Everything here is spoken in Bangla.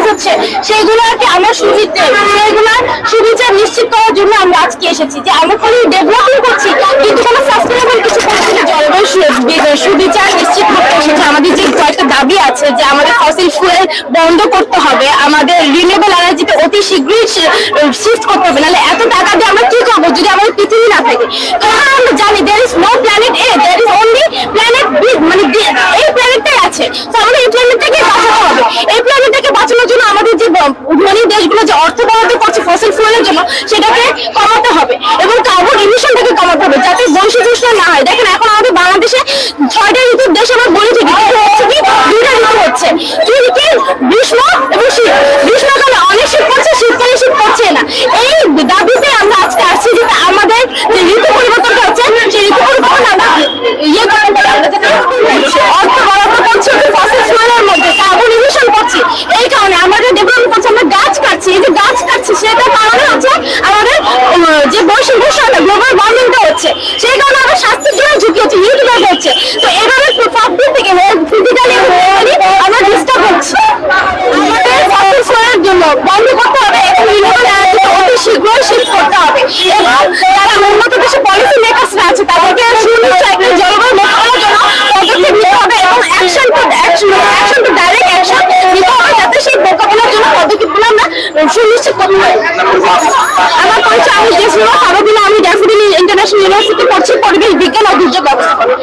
রাইজ হচ্ছে। সেগুলোকে আমরা সুবিধে। সেগুলোর সুবিধা নিশ্চিত করার জন্য আমরা আজকে এসেছি। যে আমরা কোনো ডেভেলপমেন্ট করছি, কিন্তু কোনো সাস্টেনেবল কিছু করছি না। জলবায়ু সুবিচার নিশ্চিত করতে এসেছি। আমাদের যে কয়েকটা দাবি আছে যে আমাদের ফসিল ফুয়েল বন্ধ করতে হবে, আমাদের রিনিউয়েবল এনার্জিতে অতি শীঘ্রই শিফট করতে হবে। নাহলে এত টাকা দিয়ে আমরা কি করব যদি আমাদের পৃথিবী না থাকে? কারণ আমরা জানি there is no planet A there is only planet B মানে এই প্ল্যানেটটাই আছে। তো আমাদের এই প্ল্যানেটটাকে বাঁচাতে হবে। এই ব- ধনী দেশগুলো যে অর্থ বরাদ্দ করছে ফসল ফুয়েলের জন্য, সেটাকে কমাতে হবে। এবং কার্বন পাশাপাশি বসে গ্লোবাল ওয়ার্মিংটা হচ্ছে। সেই কারণে আমরা স্বাস্থ্যের জন্য ঝুঁকি হচ্ছে হিট বেড়ে হচ্ছে। তো এভাবে সব দিক থেকে ফিজিক্যালি আমরা ডিস্টার্ব হচ্ছি। আমাদের সাকসেস করার জন্য বন্ধ করতে হবে এবং রিনিউয়েবল এনার্জিতে অতি শীঘ্রই শিফট করতে হবে। এবং যারা উন্নত দেশে পলিসি মেকার্সরা আছে, তাদেরকে সুনিশ্চয় একটা জলবায়ু মোকাবেলার জন্য পদক্ষেপ নিতে হবে এবং action to action action to direct action নিতে হবে, যাতে সেই মোকাবেলার জন্য পদক্ষেপগুলো আমরা সুনিশ্চিত করতে পারি। আমি ইন্টারন্যাশনাল ইউনিভার্সিটি পড়ছি পরিবেশ বিজ্ঞান ও দুর্যোগ ব্যবস্থাপনা